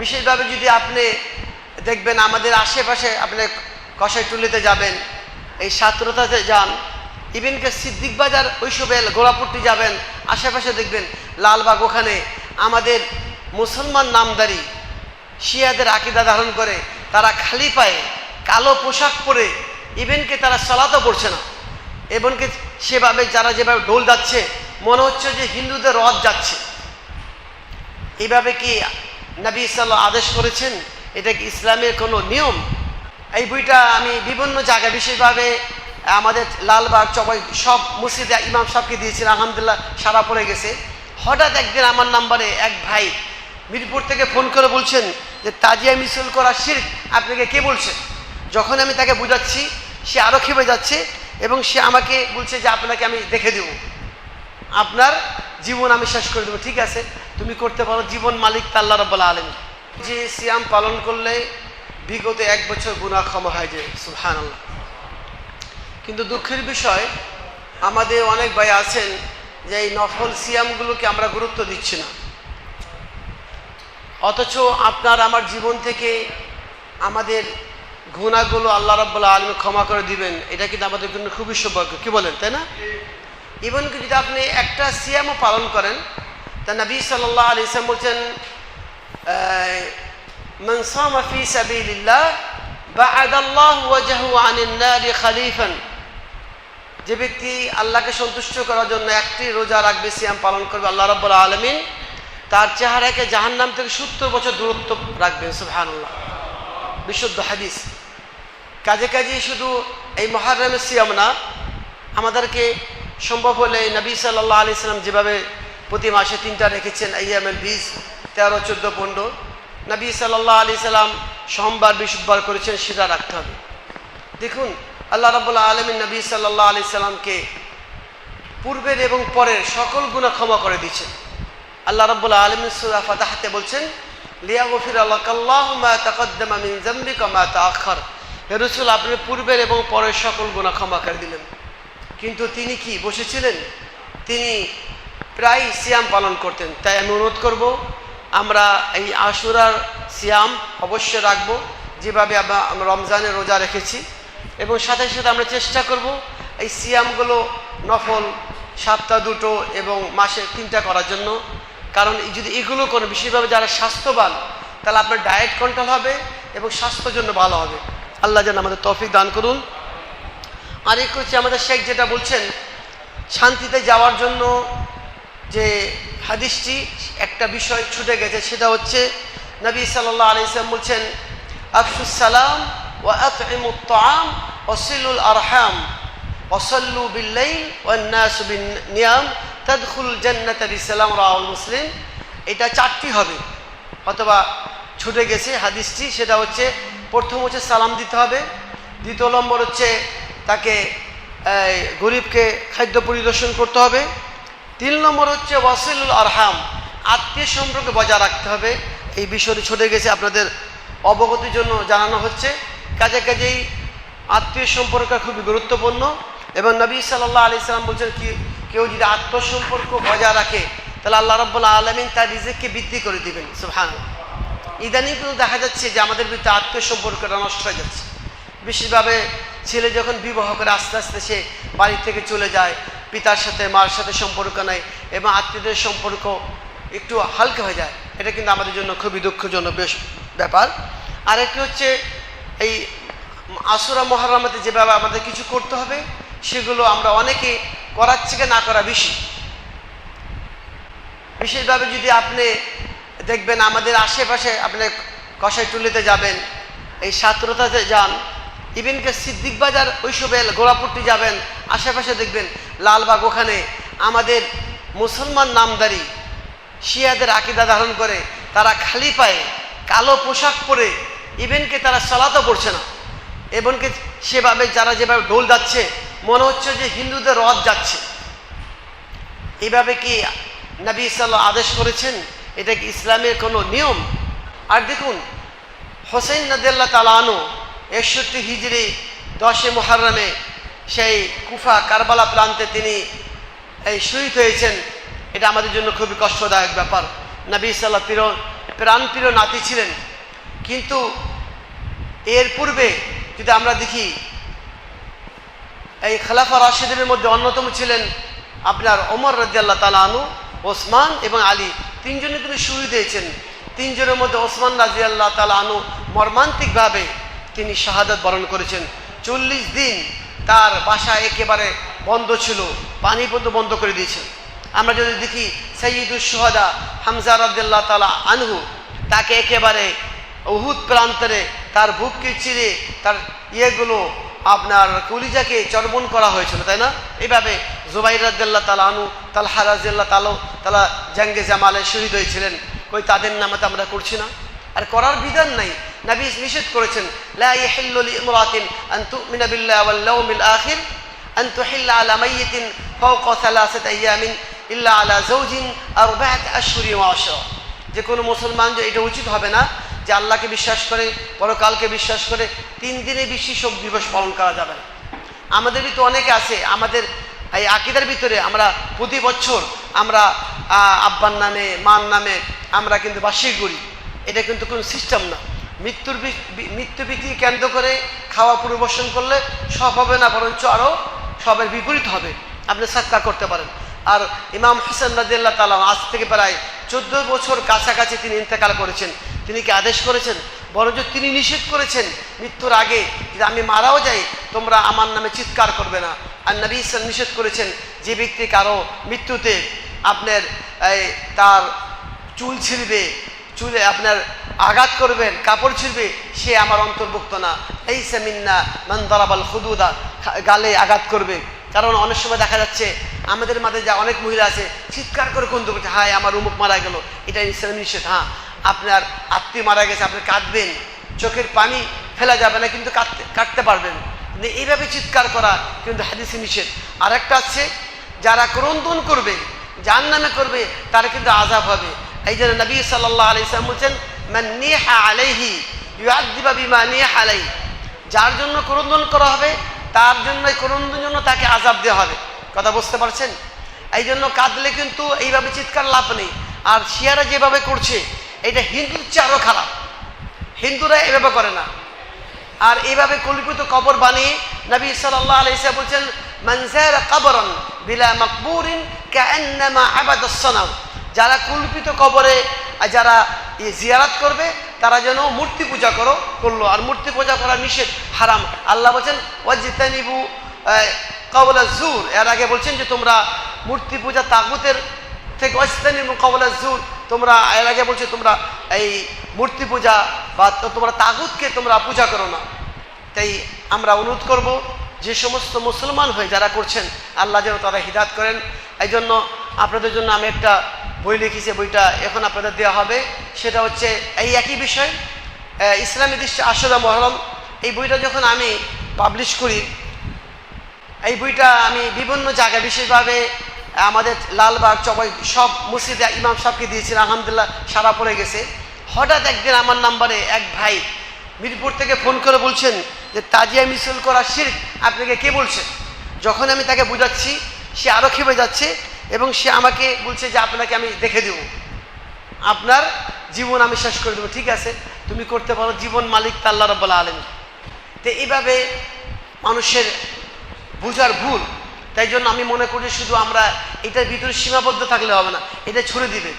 বিশেষভাবে যদি আপনি দেখবেন আমাদের আশেপাশে আপনি কষাই টুলিতে যাবেন, এই সাতরতাতে যান ইভেনকে সিদ্দিক বাজার ওইসবে গোলাপুরটি যাবেন, আশেপাশে দেখবেন লালবাগ ওখানে আমাদের মুসলমান নামদারি, শিয়াদের আকিদা ধারণ করে, তারা খালি পায়ে কালো পোশাক পরে ইভেনকে তারা সালাতও পড়ছে না। এমনকি সেভাবে যারা যেভাবে ঢোল যাচ্ছে, মনে হচ্ছে যে হিন্দুদের রথ যাচ্ছে। এইভাবে কি নবী সাল্লাহ আদেশ করেছেন, এটা কি ইসলামের কোনো নিয়ম? এই বইটা আমি বিভিন্ন জায়গায় বিশেষভাবে, আমাদের লালবাগ চবাই সব মসজিদে ইমাম সাহেবকে দিয়েছেন আলহামদুলিল্লাহ সারা পড়ে গেছে। হঠাৎ একদিন আমার নাম্বারে এক ভাই মিরপুর থেকে ফোন করে বলছেন যে, তাজিয়া মিছিল করা শির্ক, আপনাকে কে বলছেন যখন আমি তাকে বুঝাচ্ছি, সে আরও খেপে যাচ্ছে এবং সে আমাকে বলছে যে, আপনাকে আমি দেখে দেবো। আপনার জীবন আমি শেষ করে দেবো, ঠিক আছে? তুমি করতে পারো জীবন মালিক তাল্লা রব্বাল আলম যে সিয়াম পালন করলে বিগত এক বছর গুণা ক্ষমা হয় যে সুহান কিন্তু দুঃখের বিষয়, আমাদের অনেক ভাই আছেন যে এই নফল সিয়ামগুলোকে আমরা গুরুত্ব দিচ্ছি না। অথচ আপনার আমার জীবন থেকে আমাদের গুণাগুলো আল্লাহ রাব্বুল্লাহ আলম ক্ষমা করে দিবেন, এটা কিন্তু আমাদের জন্য খুবই সৌভাগ্য। কি বলেন, তাই না? ইভেন যদি আপনি একটা সিয়ামও পালন করেন তা নবী সাল্লাহ আলি ইসলাম বলছেন মনসামা ফি সাবিল্লাহ বা আদাল্লাহ ওয়াজাহু আনিন্নারি খালিফান. যে ব্যক্তি আল্লাহকে সন্তুষ্ট করার জন্য একটি রোজা রাখবে, সিয়াম পালন করবে আল্লাহ রব্বুল আলমিন, তার চেহারাকে জাহান্নাম থেকে সত্তর বছর দূরত্ব রাখবেন, সুবহানাল্লাহ। বিশুদ্ধ হাদিস। কাজে কাজে শুধু এই মহারমের সিয়াম না, আমাদেরকে সম্ভব হলে নবী সাল্লাহ আলি সাল্লাম যেভাবে প্রতি মাসে তিনটা রেখেছেন আইয়ামের বীজ তেরো, চোদ্দ, পনেরো। নবী সাল্লাহ আলি সাল্লাম সোমবার বিশুদ্ধবার করেছেন, সেটা রাখতে হবে। দেখুন, আল্লাহ রাবুল্লাহ আলমিন নবী সাল্লাহ আলি সাল্লামকে পূর্বের এবং পরের সকল গুণা ক্ষমা করে দিচ্ছেন আল্লাহ রাবুল্লাহ আলমিন সুরা ফাতাহাতে বলছেন লিয়া গফির আল্লাহ আখর রসুল, আপনি পূর্বের এবং পরের সকল গুণা ক্ষমা করে দিলেন। কিন্তু তিনি কি, বসেছিলেন? তিনি প্রায় সিয়াম পালন করতেন, তাই আমি অনুরোধ করব, আমরা এই আশুরার সিয়াম অবশ্যই রাখব, যেভাবে আমরা রমজানের রোজা রেখেছি। এবং সাথে সাথে আমরা চেষ্টা করব এই সিয়ামগুলো নফল, সপ্তাহ দুটো এবং মাসে তিনটা করার জন্য। কারণ যদি এগুলো কোনো বিশেষভাবে যারা স্বাস্থ্যবান, তাহলে আপনার ডায়েট কন্ট্রোল হবে এবং স্বাস্থ্যের জন্য ভালো হবে। আল্লাহ যেন আমাদের তৌফিক দান করুন। আরেক হচ্ছে আমাদের শেখ যেটা বলছেন, শান্তিতে যাওয়ার জন্য যে হাদিসটি একটা বিষয় ছুটে গেছে, সেটা হচ্ছে নবী সাল্লাহ আলিয়াল্লাম বলছেন, আফসুস সালাম ও আতমুত্তাম অসিলুল আরহাম ওসল্লু বিল্লাইল ওয়ান্নাস বিন নিয়াম তদখুল জান্নাত বিসালাম রাহুল মুসলিম এটা চারটি হবে, অথবা ছুটে গেছে হাদিসটি, সেটা হচ্ছে, প্রথম হচ্ছে সালাম দিতে হবে, দ্বিতীয় নম্বর হচ্ছে তাকে গরিবকে খাদ্য পরিদর্শন করতে হবে তিন নম্বর হচ্ছে ওয়াসিলুল আরহাম। আত্মীয় সম্পর্কে বজায় রাখতে হবে। এই বিষয়টি ছুটে গেছে আপনাদের অবগতির জন্য জানানো হচ্ছে। কাজে কাজেই আত্মীয় সম্পর্ক খুবই গুরুত্বপূর্ণ এবং নবী সাল্লাহ আলি সাল্লাম বলছেন কি, কেউ যদি আত্মসম্পর্ক বজায় রাখে, তাহলে আল্লাহ রব্বুল্লা আলমিন তার রিজেককে বৃদ্ধি করে দিবেন। সুহান ইদানিং কিন্তু দেখা যাচ্ছে যে আমাদের ভিতরে আত্মীয় সম্পর্কটা নষ্ট হয়ে যাচ্ছে। বিশেষভাবে ছেলে যখন বিবাহ করে আস্তে আস্তে সে বাড়ি থেকে চলে যায় পিতার সাথে, মার সাথে সম্পর্ক নেয় এবং আত্মীয়দের সম্পর্ক একটু হালকা হয়ে যায়। এটা কিন্তু আমাদের জন্য খুবই দুঃখজনক বেশ ব্যাপার। আরেকটি হচ্ছে এই আসুরা মহারামাতে যেভাবে আমাদের কিছু করতে হবে, সেগুলো আমরা অনেকে করার থেকে না করা বেশি। বিশেষভাবে যদি আপনি দেখবেন আমাদের আশেপাশে, আপনি কষাই টুলিতে যাবেন, এই সাত্রতাতে যান ইভেনকে সিদ্দিক বাজার ওইসবে গোলাপুরটি যাবেন, আশেপাশে দেখবেন লালবাগ ওখানে আমাদের মুসলমান নামদারি শিয়াদের আকিদা ধারণ করে, তারা খালি পায়ে কালো পোশাক পরে ইভেনকে তারা সালাতও পড়ছে না। এমনকি সেভাবে যারা যেভাবে ঢোল যাচ্ছে মনে হচ্ছে যে হিন্দুদের রথ যাচ্ছে। এইভাবে কি নবী সাল্লাহ আদেশ করেছেন? এটা কি ইসলামের কোনো নিয়ম? আর দেখুন হোসেন নদুল্লাহ তালানো একষট্টি হিজড়ি দশে মোহারমে সেই কুফা কারবালা প্রান্তে তিনি এই শহীদ হয়েছেন। এটা আমাদের জন্য খুবই কষ্টদায়ক ব্যাপার। নবী সাল্লাহ ফির প্রাণপ্রিয় নাতি ছিলেন। কিন্তু এর পূর্বে যদি আমরা দেখি, এই খালাফা রাশিদের মধ্যে অন্যতম ছিলেন আপনার ওমর রাজিয়াল্লাহ তালা আনু ওসমান এবং আলী। তিনজনে তিনি শহীদ হয়েছেন। তিনজনের মধ্যে ওসমান রাজিয়াল্লাহ তালা আনু মর্মান্তিকভাবে তিনি শাহাদত বরণ করেছেন। চল্লিশ দিন তার বাসা একেবারে বন্ধ ছিল, পানি পর্যন্ত বন্ধ করে দিয়েছেন আমরা যদি দেখি সৈয়দুল সোহাদা হামজা রাদিল্লাহ তালা আনহু, তাকে একেবারে উহুদ প্রান্তরে তার বুককে চিরে তার ইয়েগুলো আপনার কলিজাকে চর্বণ করা হয়েছিল, তাই না? এইভাবে জুবাই রাজ্লাহ তালা আনু তালহা রাজিয়াল্লাহ তালো তালা জাঙ্গে জামালে শহীদ হয়েছিলেন। ওই তাদের নামে তো আমরা করছি না। আর করার বিধান নাই। নবী নিষেধ করেছেন, লা ইয়াহিল্লু লিইমরাতিন আন তুমিনা বিল্লাহি ওয়াল ইয়াউমিল আখির আন তুহিল্লা আলা মাইয়িতিন ফাওকা সালাসাত আইয়ামিন ইল্লা আলা যাওজিন আরবাআত আশহুরি ওয়া আশরা. যে কোনো মুসলমান যে এটা উচিত হবে না যে আল্লাহকে বিশ্বাস করে, পরকালকে বিশ্বাস করে, তিন দিনে বেশি শোক দিবস পালন করা যাবে না। আমাদের ভিতরে অনেকে আছে, আমাদের এই আকিদার ভিতরে আমরা প্রতি বছর আমরা আব্বার নামে, মার নামে আমরা কিন্তু বার্ষিক করি। এটা কিন্তু কোনো সিস্টেম না। মৃত্যুর মৃত্যু বিধিকে কেন্দ্র করে খাওয়া পরিবেশন করলে সব হবে না, বরঞ্চ আরও সবের বিপরীত হবে। আপনি সাক্ষা করতে পারেন। আর ইমাম হোসেন রাজিয়াল্লাহ তালা আজ থেকে প্রায় চোদ্দ বছর কাছাকাছি তিনি ইন্তেকাল করেছেন। তিনি কি আদেশ করেছেন? বরঞ্চ তিনি নিষেধ করেছেন মৃত্যুর আগে যে আমি মারাও যাই, তোমরা আমার নামে চিৎকার করবে না। আর নবী ইসলাম নিষেধ করেছেন যে ব্যক্তি কারও মৃত্যুতে আপনার তার চুল ছিঁড়বে চুলে আপনার আঘাত করবেন, কাপড় ছিঁড়বে, সে আমার অন্তর্ভুক্ত না। এই সেমিন্না মন্দারাবাল খুদুদা গালে আঘাত করবে। কারণ অনেক সময় দেখা যাচ্ছে, আমাদের মাঝে যা অনেক মহিলা আছে, চিৎকার করে কোন করছে হায়, আমার উমুক মারা গেল। এটা ইসলাম নিষেধ হ্যাঁ। আপনার আত্মীয় মারা গেছে, আপনি কাঁদবেন। চোখের পানি ফেলা যাবে না, কিন্তু কাটতে কাটতে পারবেন। কিন্তু এইভাবে চিৎকার করা কিন্তু হাদিসে নিষেধ। আর একটা আছে, যারা ক্রন্দন করবে যার নামে করবে, তারা কিন্তু আজাব হবে। এই জন্য নবী সাল্লাহ আলি সাল্লাম বলছেন নিহা আলাইহি ইউআদ্দিবা বিমা নিহা আলাইহি। যার জন্য ক্রন্দন করা হবে, তার জন্য এই ক্রন্দনের জন্য তাকে আজাব দেওয়া হবে। কথা বুঝতে পারছেন? এই জন্য কাঁদলে কিন্তু এইভাবে চিৎকার লাভ নেই। আর শিয়ারা যেভাবে করছে, এটা হিন্দুর চেয়ে আরও খারাপ। হিন্দুরা এভাবে করে না। আর এইভাবে কল্পিত কবর বানিয়ে নবী সাল্লাল্লাহু আলাইহি ওয়াসাল্লাম বলছেন মানজারা কবরন বিলা মাকবুরিন কাআন্নামা আবাদাস সানাম যারা কল্পিত কবরে যারা জিয়ারাত করবে, তারা যেন মূর্তি পূজা করো, করল। আর মূর্তি পূজা করা নিষেধ, হারাম। আল্লাহ বলছেন, ওয়াজিতানিবু কবলা জুর। এর আগে বলছেন যে তোমরা মূর্তি পূজা তাগুতের থেকে ওয়াজিতানিবু কবলা জুর। তোমরা, এর আগে বলছে তোমরা এই মূর্তি পূজা বা তোমরা তাগুতকে তোমরা পূজা করো না। তাই আমরা অনুরোধ করব, যে সমস্ত মুসলমান হয়ে যারা করছেন, আল্লাহ যেন তারা হিদাত করেন। এই জন্য আপনাদের জন্য আমি একটা বই লিখেছে, বইটা এখন আপনাদের দেওয়া হবে। সেটা হচ্ছে এই একই বিষয় ইসলামী দৃষ্টি আশরা মহরম। এই বইটা যখন আমি পাবলিশ করি, এই বইটা আমি বিভিন্ন জায়গায় বিশেষভাবে আমাদের লালবাগ চবাই সব মসজিদে ইমাম সাহেবকে দিয়েছিলাম, আলহামদুলিল্লাহ সারা পড়ে গেছে। হঠাৎ একদিন আমার নাম্বারে এক ভাই মিরপুর থেকে ফোন করে বলছেন যে, তাজিয়া মিছিল করা শির্ক আপনাকে কে বলছেন? যখন আমি তাকে বুঝাচ্ছি, সে আরও খেপে যাচ্ছে। এবং সে আমাকে বলছে যে আপনাকে আমি দেখে দেব। আপনার জীবন আমি শেষ করে দেবো, ঠিক আছে? তুমি করতে পারো, জীবন মালিক তাল্লা রব্বাল আলম তো এইভাবে মানুষের বোঝার ভুল, তাই জন্য আমি মনে করি শুধু আমরা এটার ভিতরে সীমাবদ্ধ থাকলে হবে না, এটা ছুড়ে দিবে।